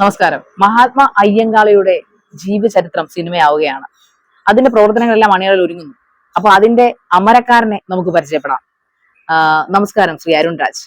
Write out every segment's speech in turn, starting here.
നമസ്കാരം. മഹാത്മാ അയ്യങ്കാളിയുടെ ജീവചരിത്രം സിനിമയാവുകയാണ്. അതിന്റെ പ്രവർത്തനങ്ങളെല്ലാം അണികളിൽ ഒരുങ്ങുന്നു. അപ്പൊ അതിന്റെ അമരക്കാരനെ നമുക്ക് പരിചയപ്പെടാം. നമസ്കാരം ശ്രീ അരുൺ രാജ്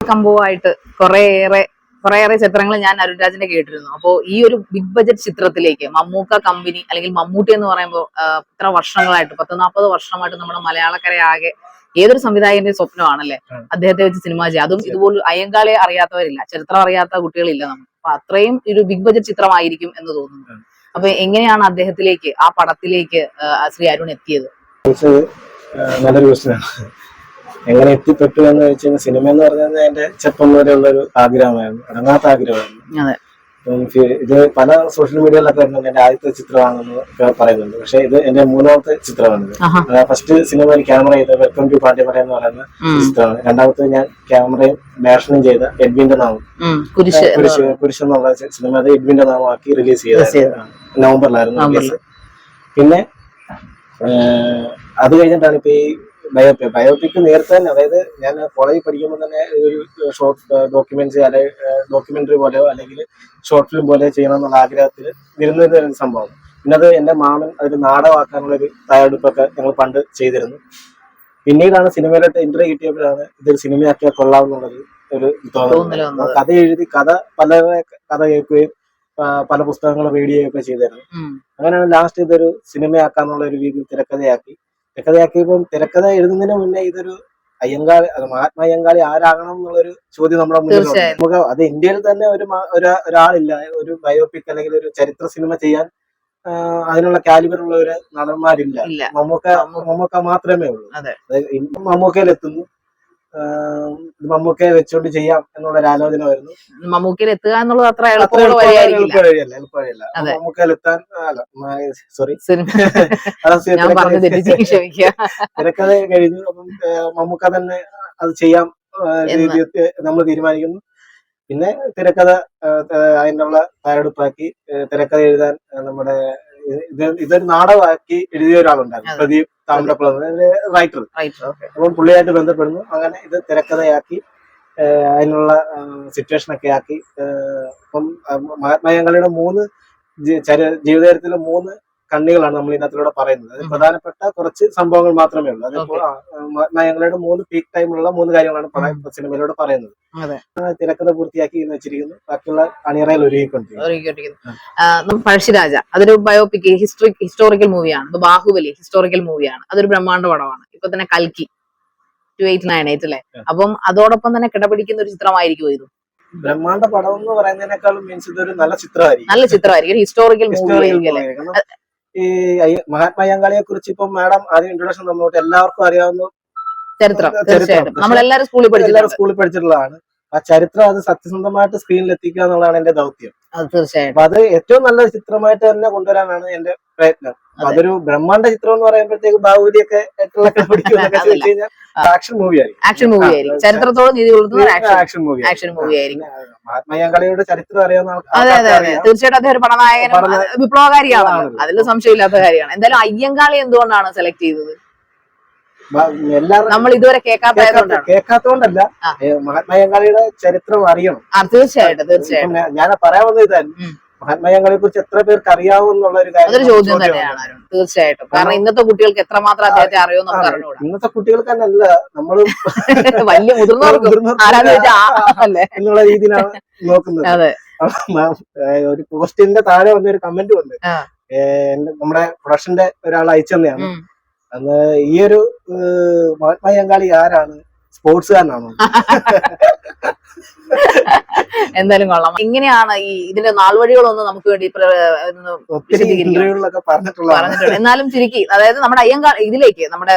കമ്പവുമായിട്ട് കുറേയേറെ കുറേയേറെ ചിത്രങ്ങൾ ഞാൻ അരുൺ രാജിന്റെ കേട്ടിരുന്നു. അപ്പോ ഈ ഒരു ബിഗ് ബജറ്റ് ചിത്രത്തിലേക്ക് മമ്മൂക്ക കമ്പനി അല്ലെങ്കിൽ മമ്മൂട്ടി എന്ന് പറയുമ്പോൾ ഇത്ര വർഷങ്ങളായിട്ട് പത്ത് നാൽപ്പത് വർഷമായിട്ട് നമ്മുടെ മലയാളക്കരയാകെ ഏതൊരു സംവിധായകന്റെ സ്വപ്നമാണല്ലേ? അദ്ദേഹത്തെ വെച്ച് സിനിമ ചെയ്യുക അതും ഇതുപോലെ അയ്യങ്കാളെ അറിയാത്തവരില്ല. ചരിത്രം അറിയാത്ത കുട്ടികളില്ല നമ്മൾ. അപ്പൊ അത്രയും ഒരു ബിഗ് ബജറ്റ് ചിത്രമായിരിക്കും എന്ന് തോന്നുന്നു. അപ്പൊ എങ്ങനെയാണ് അദ്ദേഹത്തിലേക്ക് ആ പടത്തിലേക്ക് ശ്രീ അരുൺ എത്തിയത്? നല്ലൊരു ക്വസ്റ്റ്യനാണ് എങ്ങനെ എത്തിപ്പെട്ടു എന്ന് വെച്ചാൽ സിനിമ എന്ന് പറഞ്ഞാൽ എന്റെ ചെപ്പം വരെയുള്ള ഉള്ള ഒരു ആഗ്രഹമായിരുന്നു. അടങ്ങാത്ത ആഗ്രഹമായിരുന്നു ഇത് പല സോഷ്യൽ മീഡിയയിലൊക്കെ വരുന്നത് എന്റെ ആദ്യത്തെ ചിത്രമാണെന്ന് പറയുന്നുണ്ട്. പക്ഷെ ഇത് എന്റെ മൂന്നാമത്തെ ചിത്രമാണ് ഫസ്റ്റ് സിനിമയിൽ ക്യാമറ ചെയ്ത വെൽക്കം ടു പാണ്ടിമല എന്ന് പറയുന്ന ചിത്രമാണ്. രണ്ടാമത്തെ ഞാൻ ക്യാമറയും ഡയറക്ഷനും ചെയ്ത എഡ്വിന്റെ നാമം. കുരിശ് കുരിശ് എന്നുള്ള സിനിമ അത് എഡ്വിന്റെ നാമമാക്കി റിലീസ് ചെയ്ത ചെയ്തത് നവംബറിലായിരുന്നു പിന്നെ അത് കഴിഞ്ഞിട്ടാണ് ഇപ്പൊ ഈ ബയോപിക് ബയോപിക് നേരത്തെ തന്നെ അതായത് ഞാൻ കോളേജിൽ പഠിക്കുമ്പോൾ തന്നെ ഒരു ഷോർട്ട് ഡോക്യുമെന്ററി അല്ലെങ്കിൽ ഡോക്യുമെന്ററി പോലെയോ അല്ലെങ്കിൽ ഷോർട്ട് ഫിലിം പോലെ ചെയ്യണം എന്നുള്ള ആഗ്രഹത്തിൽ ഇരുന്നൊരു സംഭവം. പിന്നെ അത് എന്റെ മാമൻ അതിൽ നാടകമാക്കാനുള്ള ഒരു തയ്യാറെടുപ്പൊക്കെ ഞങ്ങൾ പണ്ട് ചെയ്തിരുന്നു. പിന്നീടാണ് സിനിമയിലോട്ട് എൻട്രി കിട്ടിയപ്പോഴാണ് ഇതൊരു സിനിമയാക്കിയാൽ കൊള്ളാം എന്നുള്ളത് ഒരു തോന്നൽ കഥ എഴുതി കഥ പല കഥ കേൾക്കുകയും പല പുസ്തകങ്ങൾ റീഡ് ചെയ്യുകയൊക്കെ ചെയ്തിരുന്നു. അങ്ങനെയാണ് ലാസ്റ്റ് ഇതൊരു സിനിമയാക്കാന്നുള്ള ഒരു രീതിയിൽ തിരക്കഥയാക്കി തിരക്കഥയാക്കിയപ്പം തിരക്കഥ എഴുതുന്നതിന് മുന്നേ ഇതൊരു അയ്യങ്കാളി മഹാത്മാ അയ്യങ്കാളി ആരാകണം എന്നുള്ളൊരു ചോദ്യം നമ്മുടെ മുന്നിൽ. നമുക്ക് അത് ഇന്ത്യയിൽ തന്നെ ഒരു ഒരാളില്ല. ഒരു ബയോപിക് അല്ലെങ്കിൽ ഒരു ചരിത്ര സിനിമ ചെയ്യാൻ അതിനുള്ള കാലിബറുള്ള ഒരു നടന്മാരില്ല. മമ്മൂക്ക മമ്മൂക്ക. മാത്രമേ ഉള്ളൂ. അതെ. മമ്മൂക്കയെ വെച്ചുകൊണ്ട് ചെയ്യാം എന്നുള്ള ഒരു ആലോചന വരുന്നു മമ്മൂക്കയിൽ എത്തുക എന്നുള്ളത് അത്ര അത്ര എളുപ്പമുള്ള എളുപ്പ- വഴിയായിരിക്കില്ല. എളുപ്പ വഴിയല്ല എളുപ്പ വഴിയല്ല. അതെ. മമ്മൂക്കയിൽ എത്താൻ അല്ല സോറി തിരക്കഥ കഴിഞ്ഞു അപ്പം മമ്മൂക്ക തന്നെ അത് ചെയ്യാം. നമ്മൾ തീരുമാനിക്കുന്നു. പിന്നെ തിരക്കഥ അതിനുള്ള തയ്യാറെടുപ്പാക്കി തിരക്കഥ എഴുതാൻ നമ്മുടെ ഇത് ഇതൊരു നാടകമാക്കി എഴുതിയ ഒരാളുണ്ടായിരുന്നു. പ്രദീപ് താമ്രക്കുളം റൈറ്റർ അപ്പം പുള്ളിയായിട്ട് ബന്ധപ്പെടുന്നു. അങ്ങനെ ഇത് തിരക്കഥയാക്കി അതിനുള്ള സിറ്റുവേഷൻ ഒക്കെ ആക്കി അപ്പം ആ, മഹാത്മായങ്കളിയുടെ മൂന്ന് ജീവിതത്തിലെ മൂന്ന് കണ്ണികളാണ് നമ്മൾ ഇതിനകത്തിലൂടെ പറയുന്നത്. അത് പ്രധാനപ്പെട്ട കുറച്ച് സംഭവങ്ങൾ മാത്രമേ ഉള്ളൂ. അതിപ്പോൾ നയങ്ങളുടെ മൂന്ന് പീക്ക് ടൈമിലുള്ള മൂന്ന് കാര്യങ്ങളാണ് സിനിമയിലൂടെ പറയുന്നത്. തിരക്കഥ പൂർത്തിയാക്കി എന്ന് വെച്ചിരിക്കുന്നു. ബാക്കിയുള്ള അണിയറയിൽ ഒരുങ്ങിക്കൊണ്ടിരിക്കുന്നു. ഒരുക്കിക്കൊണ്ടിരിക്കുന്നു. പഴശ്ശിരാജ. അതൊരു ബയോപിക് ഹിസ്റ്ററി ഹിസ്റ്റോറിക്കൽ മൂവിയാണ് ബാഹുബലി ഹിസ്റ്റോറിക്കൽ മൂവിയാണ് അതൊരു ബ്രഹ്മാണ്ഡ പടമാണ്. ഇപ്പൊ തന്നെ കൽക്കി ടു എയ്റ്റ് നയൻ എയ്റ്റ് അല്ലേ അപ്പം അതോടൊപ്പം തന്നെ കിടപിടിക്കുന്ന ഒരു ചിത്രമായിരിക്കും ഇത്? ബ്രഹ്മാണ്ഡ പടം എന്ന് പറയുന്നതിനേക്കാളും മീൻസ് ഇതൊരു നല്ല ചിത്രമായിരിക്കും. നല്ല ചിത്രമായിരിക്കും. ഹിസ്റ്റോറിക്കൽ മൂവി ഈ മഹാത്മാ അയ്യങ്കാളിയെ കുറിച്ച് ഇപ്പം മാഡം ആദ്യം ഇൻട്രൊഡക്ഷൻ തന്നോട്ട് എല്ലാവർക്കും അറിയാവുന്ന ചരിത്രം. തീർച്ചയായിട്ടും. എല്ലാവരും സ്കൂളിൽ പഠിച്ചിട്ടുള്ളതാണ്. ആ ചരിത്രം അത് സത്യസന്ധമായിട്ട് സ്ക്രീനിൽ എത്തിക്കുക എന്നുള്ളതാണ് എന്റെ ദൗത്യം. അത് തീർച്ചയായിട്ടും. അത് ഏറ്റവും നല്ല ചിത്രമായിട്ട് തന്നെ കൊണ്ടുവരാനാണ് എന്റെ പ്രയത്നം. അതൊരു ബ്രഹ്മാണ്ട ചിത്രം എന്ന് പറയുമ്പോഴത്തേക്ക് ബാഹുബലിയൊക്കെ ആക്ഷൻ മൂവി ആയിരിക്കും. ആക്ഷൻ മൂവി ആയിരിക്കും. നീതി പുലർത്തുന്ന action action movie action movie ആയിരിക്കും. മഹാത്മാ ചരിത്രം അറിയാവുന്ന അതെ അതെ അതെ. തീർച്ചയായിട്ടും അദ്ദേഹം ഒരു ആണല്ലോ. അതിൽ സംശയമില്ലാത്ത കാര്യമാണ്. എന്തായാലും അയ്യങ്കാളി എന്തുകൊണ്ടാണ് സെലക്ട് ചെയ്തത്? നമ്മൾ ഇതുവരെ കേൾക്കാത്തതുകൊണ്ടാണ് കേൾക്കാത്തോണ്ടല്ല ആ. മഹാത്മാ അയ്യങ്കാളിയുടെ ചരിത്രം അറിയണം. തീർച്ചയായിട്ടും തീർച്ചയായിട്ടും. ഞാൻ- പറയാൻ വന്നത് ഇതായിരുന്നു ഉം. മഹാത്മാ അയ്യങ്കാളിയെ കുറിച്ച് എത്ര പേർക്ക് അറിയാവും എന്നുള്ള ഒരു കാര്യം ചോദ്യം. തന്നെയാണ് തീർച്ചയായിട്ടും. കാരണം ഇന്നത്തെ കുട്ടികൾക്ക് എത്രമാത്രം അദ്ദേഹത്തെ അറിയോ നമുക്ക് ആ, അറിഞ്ഞുകൂടാ. ഇന്നത്തെ കുട്ടികൾക്ക് തന്നെ അല്ല നമ്മൾ വലിയ മുതിർന്നവർക്കും എന്നുള്ള രീതിയിലാണ് നോക്കുന്നത്. അതെ. ഒരു പോസ്റ്റിന്റെ താഴെ വന്ന ഒരു കമന്റ് ഉണ്ട്. നമ്മുടെ പ്രൊഡക്ഷന്റെ ഒരാൾ അയച്ചു തന്നെയാണ്. അന്ന് ഈ ഒരു ഏഹ് മഹാത്മാ അയ്യങ്കാളി ആരാണ്? സ്പോർട്സുകാരനാണോ? എന്തായാലും കൊള്ളാം. എങ്ങനെയാണ് ഈ ഇതിന്റെ നാൾവഴികളൊന്നും നമുക്ക് വേണ്ടി പറഞ്ഞിട്ടുള്ള എന്നാലും ചുരുക്കി അതായത് നമ്മുടെ അയ്യങ്കാൾ ഇതിലേക്ക് നമ്മുടെ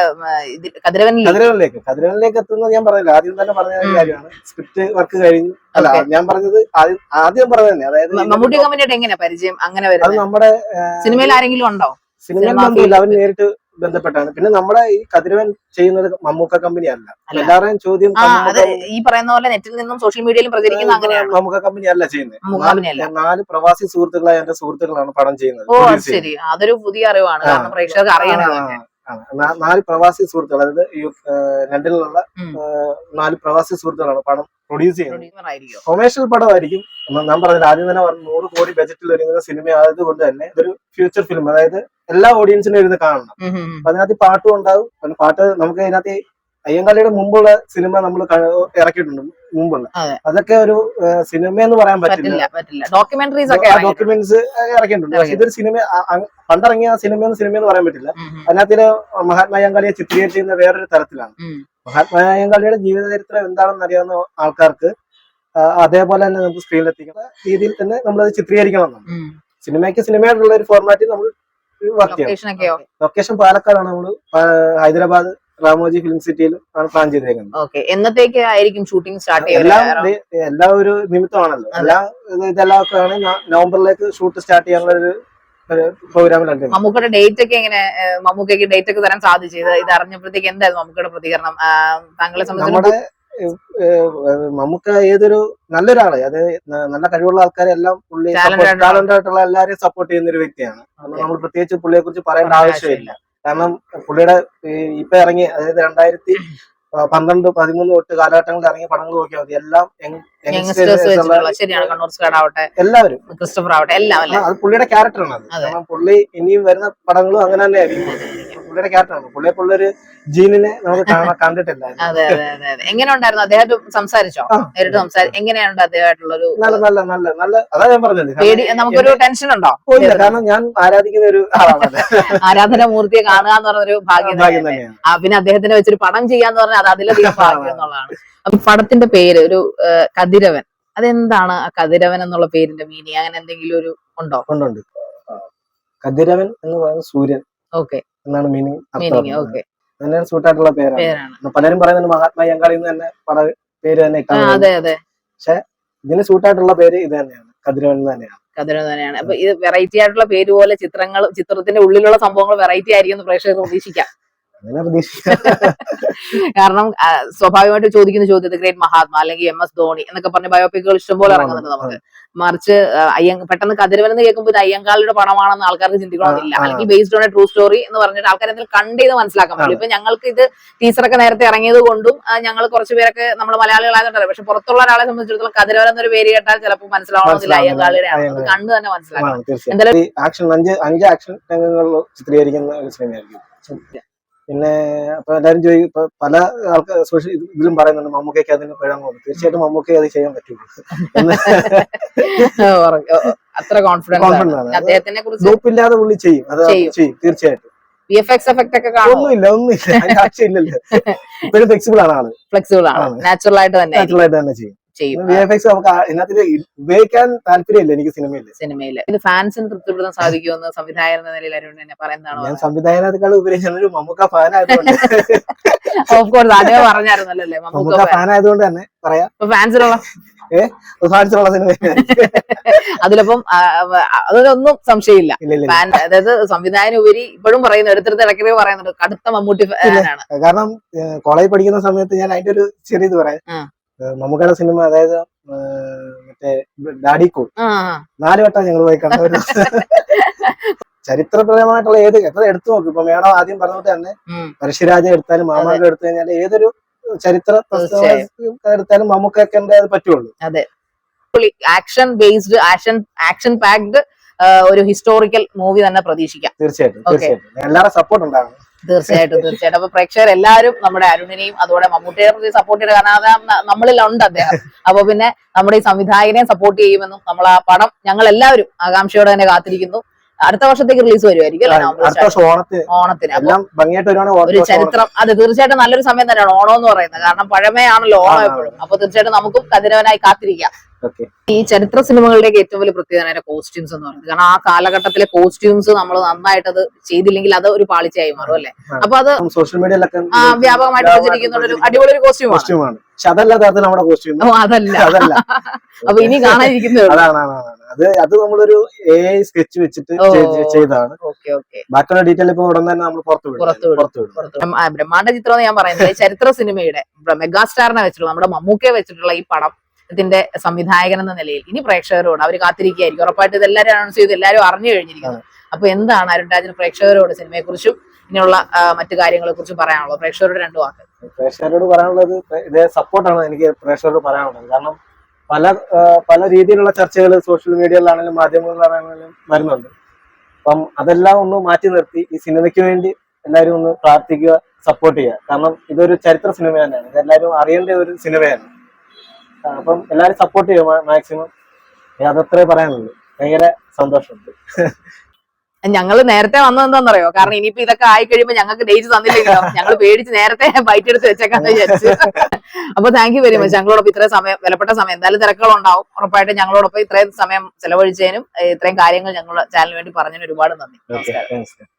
കതിരവനിലേക്ക്. കതിരവനിലേക്ക്. കതിരവനിലേക്ക് എത്തുന്നത് ഞാൻ പറഞ്ഞില്ല. ആദ്യം തന്നെ പറഞ്ഞ കാര്യമാണ്. സ്ക്രിപ്റ്റ് വർക്ക് കഴിഞ്ഞു. അല്ല ഞാൻ പറഞ്ഞത് ആദ്യം പറഞ്ഞത് തന്നെ. അതായത് മമ്മൂട്ടി കമ്പനിയുടെ എങ്ങനെ പരിചയം? അങ്ങനെ വരുന്നത്? നമ്മുടെ സിനിമയിൽ ആരെങ്കിലും ഉണ്ടോ? സിനിമ അവൻ നേരിട്ട് ബന്ധപ്പെട്ടാണ്. പിന്നെ നമ്മുടെ ഈ കതിരവൻ ചെയ്യുന്നത് മമ്മൂക്ക കമ്പനി അല്ല. എല്ലാവരെയും എല്ലാവരുടെയും ചോദ്യം ഈ പറയുന്ന പോലെ നെറ്റിൽ നിന്നും സോഷ്യൽ മീഡിയയിലും പ്രചരിക്കുന്ന അങ്ങനെയാണ്. മമ്മൂക്ക കമ്പനി അല്ല ചെയ്യുന്നത് നാല് പ്രവാസി സുഹൃത്തുക്കളായ എന്റെ സുഹൃത്തുക്കളാണ് പടം ചെയ്യുന്നത്. ഓ. ശരി. അതൊരു പുതിയ അറിവാണ്. കാരണം പ്രേക്ഷകർക്ക് അറിയണം നാല് പ്രവാസി സുഹൃത്തുക്കൾ അതായത് ഈ ലണ്ടനിലുള്ള നാല് പ്രവാസി സുഹൃത്തുക്കളാണ് പടം പ്രൊഡ്യൂസ് ചെയ്യുന്നത്. കൊമേഴ്ഷ്യൽ പടമായിരിക്കും. ഞാൻ പറഞ്ഞത് ആദ്യം തന്നെ പറഞ്ഞു നൂറ് കോടി ബജറ്റിൽ ഒരുങ്ങുന്ന സിനിമ ആയതുകൊണ്ട് തന്നെ ഇതൊരു ഫ്യൂച്ചർ ഫിലിം അതായത് എല്ലാ ഓഡിയൻസിനും ഇരുന്ന് കാണണം. അപ്പൊ അതിനകത്ത് പാട്ടും ഉണ്ടാവും പാട്ട് നമുക്ക് അതിനകത്ത് അയ്യങ്കാളിയുടെ മുമ്പുള്ള സിനിമ നമ്മൾ ഇറക്കിയിട്ടുണ്ട് മുമ്പുള്ള. അതെ. അതൊക്കെ ഒരു സിനിമ എന്ന് പറയാൻ പറ്റില്ല. ഡോക്യുമെന്ററീസ് ഡോക്യുമെന്റ്സ് ഇറക്കിയിട്ടുണ്ട് പക്ഷെ ഇതൊരു സിനിമ പണ്ടിറങ്ങിയ സിനിമ എന്ന് സിനിമ എന്ന് പറയാൻ പറ്റില്ല. ഉം, ഉം, അതിനകത്ത് മഹാത്മാ അയ്യങ്കാളിയെ ചിത്രീകരിച്ചിരുന്ന വേറൊരു തരത്തിലാണ്. മഹാത്മാ അയ്യങ്കാളിയുടെ ജീവിത ചരിത്രം എന്താണെന്ന് അറിയാവുന്ന ആൾക്കാർക്ക് അതേപോലെ തന്നെ നമുക്ക് സ്ക്രീനിൽ എത്തിക്കുന്ന രീതിയിൽ തന്നെ നമ്മൾ അത് ചിത്രീകരിക്കണം. സിനിമയ്ക്ക് സിനിമയായിട്ടുള്ള ഒരു ഫോർമാറ്റിൽ നമ്മൾ വർക്ക് ചെയ്യണം. ലൊക്കേഷൻ പാലക്കാടാണ് നമ്മൾ ഹൈദരാബാദ് രാമോജി ഫിലിം സിറ്റിയിൽ ആണ് പ്ലാൻ ചെയ്തേക്കുന്നത്. ഓക്കെ എന്നത്തേക്ക് ആയിരിക്കും ഷൂട്ടിംഗ് സ്റ്റാർട്ട് എല്ലാം ദേ- എല്ലാം ഒരു നിമിത്തമാണല്ലോ. എല്ലാ ഇതെല്ലാം ഒക്കെ ആണ് നവംബറിലേക്ക് ഷൂട്ട് സ്റ്റാർട്ട് ചെയ്യാനുള്ള ഒരു പ്രോഗ്രാമിലുണ്ട് മമ്മൂക്കയുടെ ഡേറ്റ് ഒക്കെ എങ്ങനെ മമ്മൂക്കയ്ക്ക് ഡേറ്റ് ഒക്കെ തരാൻ സാധിച്ചത് ഇത് അറിഞ്ഞപ്പോഴത്തേക്ക് എന്തായിരുന്നു മമ്മൂക്കയുടെ പ്രതികരണം? താങ്കളെ സംബന്ധിച്ച് നമുക്ക് ഏതൊരു നല്ലൊരാൾ അത് നല്ല കഴിവുള്ള ആൾക്കാരെ എല്ലാം പുള്ളി ടാലന്റ് ആയിട്ടുള്ള എല്ലാവരെയും സപ്പോർട്ട് ചെയ്യുന്ന ഒരു വ്യക്തിയാണ്. നമ്മൾ പ്രത്യേകിച്ച് പുള്ളിയെ കുറിച്ച് പറയേണ്ട ആവശ്യമില്ല. കാരണം പുള്ളിയുടെ ഇപ്പൊ ഇറങ്ങി അതായത് രണ്ടായിരത്തി പന്ത്രണ്ട് പതിമൂന്ന് തൊട്ട് കാലഘട്ടങ്ങളിൽ ഇറങ്ങിയ പടങ്ങൾ നോക്കിയാൽ മതി. എല്ലാം എല്ലാവരും. ക്രിസ്റ്റഫർ ആവട്ടെ എല്ലാം അത് പുള്ളിയുടെ ക്യാരക്ടറാണ് അത്. കാരണം പുള്ളി ഇനിയും വരുന്ന പടങ്ങളും അങ്ങനെ തന്നെ ആയിരിക്കും പുള്ളിയുടെ ക്യാരക്ടറാണ് പുള്ളിയെ പുള്ളൊരു ജീനിനെ നമുക്ക് കാണാൻ കണ്ടിട്ടില്ല. അതെ അതെ അതെ അതെ. എങ്ങനെ ഉണ്ടായിരുന്നു അദ്ദേഹം സംസാരിച്ചോ. നേരിട്ട് സംസാരി എങ്ങനെയുണ്ട് അദ്ദേഹമായിട്ടുള്ള ഒരു നല്ല നല്ല നല്ല നല്ല അതാ ഞാൻ പറഞ്ഞത്. പേടി നമുക്കൊരു ടെൻഷൻ ഉണ്ടോ? ഇല്ല കാരണം ഞാൻ ആരാധിക്കുന്ന ഒരു ആളാണ് ആരാധന മൂർത്തിയെ കാണുക എന്ന് പറഞ്ഞൊരു ഭാഗ്യം? തന്നെയാണ്. പിന്നെ അദ്ദേഹത്തിനെ വെച്ചൊരു പടം ചെയ്യാന്ന് പറഞ്ഞാൽ അത് അതിലധികം ഭാഗ്യം എന്നുള്ളതാണ്. അപ്പൊ പടത്തിന്റെ പേര് ഒരു കതിരവൻ. അതെന്താണ് ആ കതിരവൻ എന്നുള്ള പേരിന്റെ മീനിങ് അങ്ങനെ എന്തെങ്കിലും ഒരു ഉണ്ടോ? കൊണ്ടുണ്ട് കതിരവൻ എന്ന് പറയുന്നത് സൂര്യൻ. ഓക്കെ എന്നാണ് മീനിങ് മീനിങ് ഓക്കെ തന്നെയാണ് സൂട്ടായിട്ടുള്ള പേരാണ്. പലരും പറയുന്നുണ്ട് മഹാത്മാ അങ്കാളി എന്ന് തന്നെ പട പേര് തന്നെ പക്ഷെ അതെ അതെ. ഇതിന് സൂട്ടായിട്ടുള്ള പേര് ഇത് തന്നെയാണ്. കതിരവൻ തന്നെയാണ്. കതിരവൻ തന്നെയാണ്. അപ്പൊ ഇത് വെറൈറ്റി ആയിട്ടുള്ള പേര് പോലെ ചിത്രങ്ങൾ ചിത്രത്തിന്റെ ഉള്ളിലുള്ള സംഭവങ്ങൾ വെറൈറ്റി ആയിരിക്കും എന്ന് പ്രേക്ഷകർ പ്രതീക്ഷിക്കാം. അങ്ങനെ പ്രതീക്ഷിക്കാം. കാരണം സ്വാഭാവികമായിട്ട് ചോദിക്കുന്ന ചോദ്യത്തിൽ ഗ്രേറ്റ് മഹാത്മാ അല്ലെങ്കിൽ എം എസ് ധോണി എന്നൊക്കെ പറഞ്ഞ ബയോപിക്കുകൾ ഇഷ്ടംപോലെ ഇറങ്ങുന്നുണ്ട് നമുക്ക്. മറിച്ച് അയ്യങ്ക പെട്ടെന്ന് കതിരവനെന്ന് കേൾക്കുമ്പോൾ ഇത് അയ്യങ്കാളിയുടെ പണമാണെന്ന് ആൾക്കാർക്ക് ചിന്തിക്കണമെന്നില്ല. അല്ലെങ്കിൽ based on a true story എന്ന് പറഞ്ഞിട്ട് ആൾക്കാർ എന്തെങ്കിലും കണ്ട് ചെയ്ത് മനസ്സിലാക്കാൻ പറ്റും. ഇപ്പൊ ഞങ്ങൾക്ക് ഇത് ടീച്ചറൊക്കെ നേരത്തെ ഇറങ്ങിയത് കൊണ്ടും ഞങ്ങൾ കുറച്ച് പേരൊക്കെ നമ്മൾ മലയാളികളായതുകൊണ്ടല്ലേ. പക്ഷെ പുറത്തുള്ള ഒരാളെ സംബന്ധിച്ചിടത്തോളം കതിരവൻ എന്നൊരു പേര് കേട്ടാൽ ചിലപ്പോൾ മനസ്സിലാവണമെന്നില്ല. അയ്യങ്കാളിയുടെ ആണ് കണ്ടു കണ്ട് തന്നെ മനസ്സിലാക്കണം. എന്തായാലും ആക്ഷൻ അഞ്ച് അഞ്ച് ആക്ഷൻ രംഗങ്ങളിൽ ചിത്രീകരിക്കുന്ന ഒരു സിനിമയായിരിക്കും പിന്നെ അപ്പൊ എല്ലാവരും ചോദിക്കും ഇപ്പൊ പല ആൾക്കാർ സോഷ്യൽ ഇതിലും പറയുന്നുണ്ട് മമ്മൂക്കയ്ക്ക് അതിന് പിഴങ്ങുന്നു തീർച്ചയായിട്ടും മമ്മൂക്കയെ അത് ചെയ്യാൻ പറ്റുള്ളൂ. അത്ര കോൺഫിഡൻസ് പുള്ളി ചെയ്യും. അത് ചെയ്യും. ചെയ്യും. തീർച്ചയായിട്ടും. ഒന്നുമില്ല ഒന്നുമില്ല. അതിന്റെ ആവശ്യമില്ലല്ലോ. ഇപ്പോഴും ഫ്ലെക്സിബിൾ ആണ് ആൾ. ഫ്ലെക്സിബിൾ ആണ്. നാച്ചുറൽ ആയിട്ട് തന്നെ നാച്ചുറൽ ആയിട്ട് തന്നെ ചെയ്യും. ചെയ്യും. നമുക്ക് ഇതിനകത്ത് ഇത് ഉപയോഗിക്കാൻ താല്പര്യമില്ല എനിക്ക് സിനിമയിൽ. സിനിമയിൽ ഇത് ഫാൻസിന് തൃപ്തിപ്പെടുത്താൻ സാധിക്കുമെന്ന് സംവിധായകൻ എന്ന നിലയിൽ അരുൺ എന്നെ പറയുന്നതാണ്? ഞാൻ സംവിധായകനേക്കാൾ ഉപരി ഞാനൊരു മമ്മൂക്ക ഫാൻ ആയതുകൊണ്ട് ഓഫ് കോഴ്സ് അതേ പറഞ്ഞായിരുന്നല്ലോ അല്ലേ മമ്മൂക്ക ഫാൻ. ആയതുകൊണ്ട് തന്നെ പറയാം. ഫാൻസിനുള്ള ഫാൻസിലുള്ള സിനിമ അതിലപ്പം അതിലൊന്നും സംശയമില്ല. ഫാൻ അതായത് സംവിധായകൻ ഉപരി ഇപ്പോഴും പറയുന്നു എടുത്തിടത്ത് ഇടയ്ക്കിടെ പറയുന്നുണ്ട് കടുത്ത മമ്മൂട്ടി ഫാനാണ് കാരണം കോളേജ് പഠിക്കുന്ന സമയത്ത് ഞാൻ അതിന്റെ ഒരു ചെറിയ ഇത് പറയാം. മമ്മൂക്കയുടെ സിനിമ അതായത് മറ്റേ ഡാഡി കൂൾ. നാല് വട്ടം ഞങ്ങൾ പോയി കണ്ട ഒരു ചരിത്രപരമായിട്ടുള്ള ഏത് എത്ര എടുത്തു നോക്കും. ഇപ്പൊ മേഡം ആദ്യം പറഞ്ഞത് തന്നെ. പരശുരാജ എടുത്താലും മാമാങ്കം എടുത്തു കഴിഞ്ഞാൽ ഏതൊരു ചരിത്ര. എടുത്താലും മമ്മൂക്കൊക്കെ അത് പറ്റുള്ളൂ. Action based action action packed ഒരു ഹിസ്റ്റോറിക്കൽ മൂവി തന്നെ പ്രതീക്ഷിക്കാം. തീർച്ചയായിട്ടും എല്ലാവരും തീർച്ചയായിട്ടും. എല്ലാവരുടെ സപ്പോർട്ട് ഉണ്ടാകണം. തീർച്ചയായിട്ടും തീർച്ചയായിട്ടും. അപ്പൊ പ്രേക്ഷകർ എല്ലാവരും നമ്മുടെ അരുണിനെയും അതുപോലെ മമ്മൂട്ടിയെ പ്രതി സപ്പോർട്ട് ചെയ്ത് കാരണം അത് നമ്മളിലുണ്ട് അദ്ദേഹം. അപ്പൊ പിന്നെ നമ്മുടെ ഈ സംവിധായകനെ സപ്പോർട്ട് ചെയ്യുമെന്നും നമ്മൾ ആ പടം ഞങ്ങൾ എല്ലാവരും ആകാംക്ഷയോടെ തന്നെ കാത്തിരിക്കുന്നു. അടുത്ത വർഷത്തേക്ക് റിലീസ് വരുമായിരിക്കും ഓണത്തിന്. ഒരു. ചരിത്രം. അത് തീർച്ചയായിട്ടും നല്ലൊരു സമയം തന്നെയാണ് ഓണം എന്ന് പറയുന്നത്. കാരണം പഴമയാണല്ലോ ഓണം. എപ്പോഴും. അപ്പൊ തീർച്ചയായിട്ടും നമുക്കും കതിരവനായി കാത്തിരിക്കാം. ഈ ചരിത്ര സിനിമകളുടെയൊക്കെ ഏറ്റവും വലിയ പ്രത്യേകത അതിന്റെ കോസ്റ്റ്യൂംസ് എന്ന് പറയുന്നത്. കാരണം ആ കാലഘട്ടത്തിലെ കോസ്റ്റ്യൂംസ് നമ്മൾ നന്നായിട്ട് അത് ചെയ്തില്ലെങ്കിൽ അത് ഒരു പാളിച്ചയായി മാറും അല്ലെ. അപ്പൊ അത് സോഷ്യൽ മീഡിയയിലൊക്കെ വ്യാപകമായിട്ട് പ്രചരിക്കുന്ന ഒരു അടിപൊളി ഒരു കോസ്റ്റ്യൂമാണ് പക്ഷെ അതല്ല തരത്തിൽ നമ്മുടെ കോസ്റ്റ്യൂം അതല്ല. അതല്ല. അപ്പൊ ഇനി കാണാനിരിക്കുന്നത്. അത് അത് നമ്മളൊരു എ ഐ സ്കെച്ച് വെച്ചിട്ട് ചെയ്തതാണ്. ബാക്കിയുള്ള ഡീറ്റെയിൽ ഇപ്പൊ ഉടൻ തന്നെ നമ്മൾ പുറത്തു വിടും. ബ്രഹ്മാണ്ഡ ചിത്രം ഞാൻ പറയുന്നത് ചരിത്ര സിനിമയുടെ മെഗാസ്റ്റാറിനെ വെച്ചിട്ടുള്ള നമ്മുടെ മമ്മൂക്കയെ വെച്ചിട്ടുള്ള ഈ പടം ഇതിന്റെ സംവിധായകൻ എന്ന നിലയിൽ ഇനി പ്രേക്ഷകരോട് അവർ കാത്തിരിക്കുകയായിരിക്കും. ഉറപ്പായിട്ട് ഇത് എല്ലാവരും അനൗൺസ് ചെയ്ത് എല്ലാവരും അറിഞ്ഞു കഴിഞ്ഞിരിക്കുന്നത് അപ്പൊ എന്താണ് അരുൺരാജിന് പ്രേക്ഷകരോട് സിനിമയെ കുറിച്ചും ഇങ്ങനെയുള്ള മറ്റു കാര്യങ്ങളെ കുറിച്ചും പറയാനുള്ളത്? പ്രേക്ഷകരോട് രണ്ടു വാക്ക്. പ്രേക്ഷകരോട് പറയാനുള്ളത് ഇതേ സപ്പോർട്ടാണ് എനിക്ക് പ്രേക്ഷകരോട് പറയാനുള്ളത്. കാരണം പല പല രീതിയിലുള്ള ചർച്ചകൾ സോഷ്യൽ മീഡിയയിലാണെങ്കിലും മാധ്യമങ്ങളിലാണെങ്കിലും വരുന്നുണ്ട്. അപ്പം അതെല്ലാം ഒന്ന് മാറ്റി നിർത്തി ഈ സിനിമയ്ക്ക് വേണ്ടി എല്ലാവരും ഒന്ന് പ്രാർത്ഥിക്കുക സപ്പോർട്ട് ചെയ്യുക. കാരണം ഇതൊരു ചരിത്ര സിനിമ തന്നെയാണ്. ഇതെല്ലാവരും അറിയേണ്ട ഒരു സിനിമയാണ്. അപ്പം എല്ലാവരും സപ്പോർട്ട് ചെയ്യും മാക്സിമം അതത്രേ പറയാനുള്ളൂ. ഭയങ്കര സന്തോഷമുണ്ട്. ഞങ്ങൾ നേരത്തെ വന്നതെന്താണെന്നറിയോ കാരണം ഇനിയിപ്പോ ഇതൊക്കെ ആയി കഴിയുമ്പോൾ ഞങ്ങൾക്ക് ഡേറ്റ് തന്നില്ലല്ലോ ഞങ്ങൾ പേടിച്ച് നേരത്തെ ബൈറ്റ് എടുത്ത് വെച്ചേക്കാന്ന് വിചാരിച്ചു. അപ്പൊ താങ്ക് യു വെരി മച്ച് ഞങ്ങളോടൊപ്പം ഇത്രയും സമയം വിലപ്പെട്ട സമയം. എന്തായാലും തിരക്കുകളുണ്ടാവും. ഉറപ്പായിട്ടും ഞങ്ങളോടൊപ്പം ഇത്രയും സമയം ചെലവഴിച്ചതിനും ഇത്രയും കാര്യങ്ങൾ ഞങ്ങളുടെ ചാനലിന് വേണ്ടി പറഞ്ഞതിന് ഒരുപാട് നന്ദി. നമസ്കാരം.